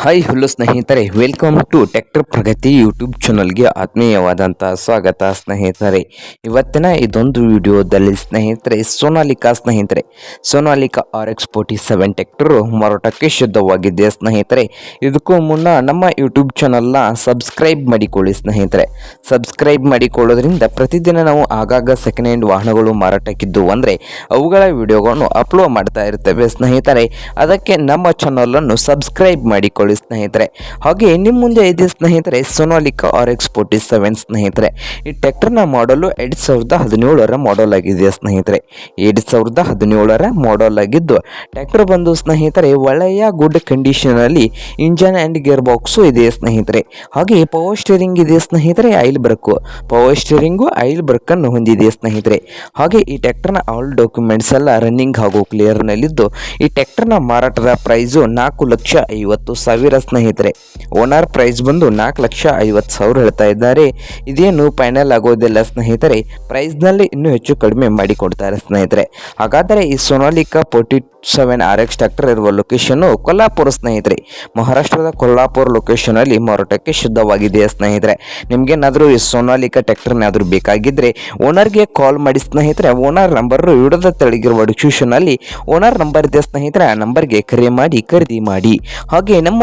Hi hello ಸ್ನೇಹಿತರೆ. Welcome to tractor Pragati YouTube ಚಾನಲ್ಗೆ ಆತ್ಮೀಯವಾದಂಥ ಸ್ವಾಗತ ಸ್ನೇಹಿತರೆ. ಇವತ್ತಿನ ಇದೊಂದು ವಿಡಿಯೋದಲ್ಲಿ ಸ್ನೇಹಿತರೆ, ಸೋನಾಲಿಕಾ ಸ್ನೇಹಿತರೆ. Sonalika R X forty seven tractor ಮಾರಾಟಕ್ಕೆ ಶುದ್ಧವಾಗಿದೆ ಸ್ನೇಹಿತರೆ. ಇದಕ್ಕೂ ಮುನ್ನ ನಮ್ಮ ಯೂಟ್ಯೂಬ್ ಚಾನಲ್ನ ಸಬ್ಸ್ಕ್ರೈಬ್ ಮಾಡಿಕೊಳ್ಳಿ ಸ್ನೇಹಿತರೆ. ಸಬ್ಸ್ಕ್ರೈಬ್ ಮಾಡಿಕೊಳ್ಳೋದ್ರಿಂದ ಪ್ರತಿದಿನ ನಾವು ಆಗಾಗ ಸೆಕೆಂಡ್ ಹ್ಯಾಂಡ್ ವಾಹನಗಳು ಮಾರಾಟಕ್ಕಿದ್ದು ಅಂದರೆ ಅವುಗಳ ವಿಡಿಯೋಗಳನ್ನು ಅಪ್ಲೋಡ್ ಮಾಡ್ತಾ ಇರ್ತೇವೆ ಸ್ನೇಹಿತರೆ. ಅದಕ್ಕೆ ನಮ್ಮ ಚಾನಲನ್ನು ಸಬ್ಸ್ಕ್ರೈಬ್ ಮಾಡಿಕೊಳ್ಳಿ. ಸ್ನೇಹಿತರೆ. ಹಾಗೆ ನಿಮ್ಮ ಮುಂದೆ ಇದೆ ಸ್ನೇಹಿತರೆ Sonalika R X forty seven ಸ್ನೇಹಿತರೆ. ಈ ಟ್ರ್ಯಾಕ್ಟರ್ನ ಮಾಡಲು ಎರಡು ಸಾವಿರದ ಹದಿನೇಳರ ಮಾಡಲ್ ಆಗಿದೆ ಸ್ನೇಹಿತರೆ? ಎರಡು ಸಾವಿರದ ಹದಿನೇಳರ ಮಾಡಲ್ ಆಗಿದ್ದು ಟ್ರ್ಯಾಕ್ಟರ್ ಬಂದು ಸ್ನೇಹಿತರೆ ಒಳ್ಳೆಯ ಗುಡ್ ಕಂಡೀಷನಲ್ಲಿ ಇಂಜನ್ ಅಂಡ್ ಗೇರ್ ಬಾಕ್ಸು ಇದೆ ಸ್ನೇಹಿತರೆ. ಹಾಗೆ ಪವರ್ ಸ್ಟೀರಿಂಗ್ ಇದೆ ಸ್ನೇಹಿತರೆ oil brake power steering oil ಬ್ರಕ್ಕನ್ನು ಹೊಂದಿದೆ ಸ್ನೇಹಿತರೆ. ಹಾಗೆ ಈ ಟ್ರ್ಯಾಕ್ಟರ್ನ ಆಲ್ ಡಾಕ್ಯುಮೆಂಟ್ಸ್ ಎಲ್ಲ ರನ್ನಿಂಗ್ ಹಾಗೂ ಕ್ಲಿಯರ್ನಲ್ಲಿದ್ದು ಈ ಟ್ರ್ಯಾಕ್ಟರ್ನ ಮಾರಾಟದ ಪ್ರೈಸು ನಾಲ್ಕು ಲಕ್ಷ ಐವತ್ತು ಸಾವಿರ ಸ್ನೇಹಿತರೆ. ಓನರ್ ಪ್ರೈಸ್ ಬಂದು ನಾಲ್ಕು ಲಕ್ಷ ಐವತ್ತು ಸಾವಿರ ಹೇಳ್ತಾ ಇದ್ದಾರೆ. ಇದೇನು ಫೈನಲ್ ಆಗೋದಿಲ್ಲ ಸ್ನೇಹಿತರೆ. ಪ್ರೈಸ್ನಲ್ಲಿ ಇನ್ನೂ ಹೆಚ್ಚು ಕಡಿಮೆ ಮಾಡಿಕೊಡ್ತಾರೆ ಸ್ನೇಹಿತರೆ. ಹಾಗಾದರೆ ಈ Sonalika forty seven R X tractor ಇರುವ ಲೊಕೇಶನ್ನು ಕೊಲ್ಲಾಪುರ ಸ್ನೇಹಿತರೆ. ಮಹಾರಾಷ್ಟ್ರದ ಕೊಲ್ಲಾಪುರ ಲೊಕೇಶನಲ್ಲಿ ಮಾರಾಟಕ್ಕೆ ಶುದ್ಧವಾಗಿದೆ ಸ್ನೇಹಿತರೆ. ನಿಮಗೇನಾದರೂ ಈ ಸೋನಾಲಿಕಾ ಟ್ರ್ಯಾಕ್ಟರ್ನಾದರೂ ಬೇಕಾಗಿದ್ದರೆ ಓನರ್ಗೆ ಕಾಲ್ ಮಾಡಿ ಸ್ನೇಹಿತರೆ. ಓನರ್ ನಂಬರು ಇಡದ ತೆಳಗಿರುವ ಡಿಸ್ಕ್ರಿಪ್ಷನಲ್ಲಿ ಓನರ್ ನಂಬರ್ ಇದೆ ಸ್ನೇಹಿತರೆ. ಆ ನಂಬರ್ಗೆ ಕರೆ ಮಾಡಿ ಖರೀದಿ ಮಾಡಿ. ಹಾಗೆ ನಮ್ಮ